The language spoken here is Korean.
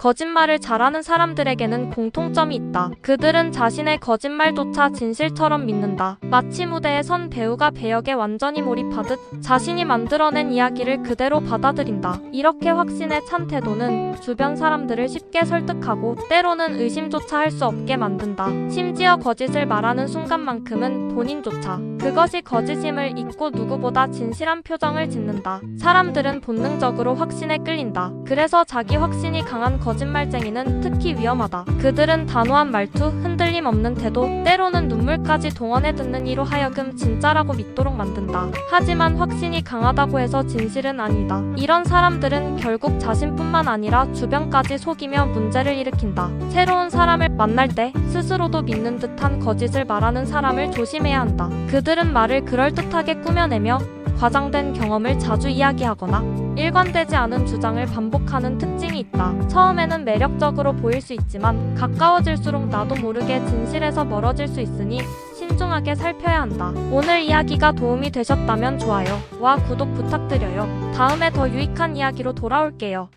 거짓말을 잘하는 사람들에게는 공통점이 있다. 그들은 자신의 거짓말조차 진실처럼 믿는다. 마치 무대에 선 배우가 배역에 완전히 몰입하듯 자신이 만들어낸 이야기를 그대로 받아들인다. 이렇게 확신에 찬 태도는 주변 사람들을 쉽게 설득하고 때로는 의심조차 할 수 없게 만든다. 심지어 거짓을 말하는 순간만큼은 본인조차 그것이 거짓임을 잊고 누구보다 진실한 표정을 짓는다. 사람들은 본능적으로 확신에 끌린다. 그래서 자기 확신이 강한 거 짓말쟁이는 특히 위험하다. 그들은 단호한 말투, 흔들림 없는 태도, 때로는 눈물까지 동원해 듣는 이로 하여금 진짜라고 믿도록 만든다. 하지만 확신이 강하다고 해서 진실은 아니다. 이런 사람들은 결국 자신뿐만 아니라 주변까지 속이며 문제를 일으킨다. 새로운 사람을 만날 때 스스로도 믿는 듯한 거짓을 말하는 사람을 조심해야 한다. 그들은 말을 그럴듯하게 꾸며내며 과장된 경험을 자주 이야기하거나 일관되지 않은 주장을 반복하는 특징이 있다. 처음에는 매력적으로 보일 수 있지만 가까워질수록 나도 모르게 진실에서 멀어질 수 있으니 신중하게 살펴야 한다. 오늘 이야기가 도움이 되셨다면 좋아요와 구독 부탁드려요. 다음에 더 유익한 이야기로 돌아올게요.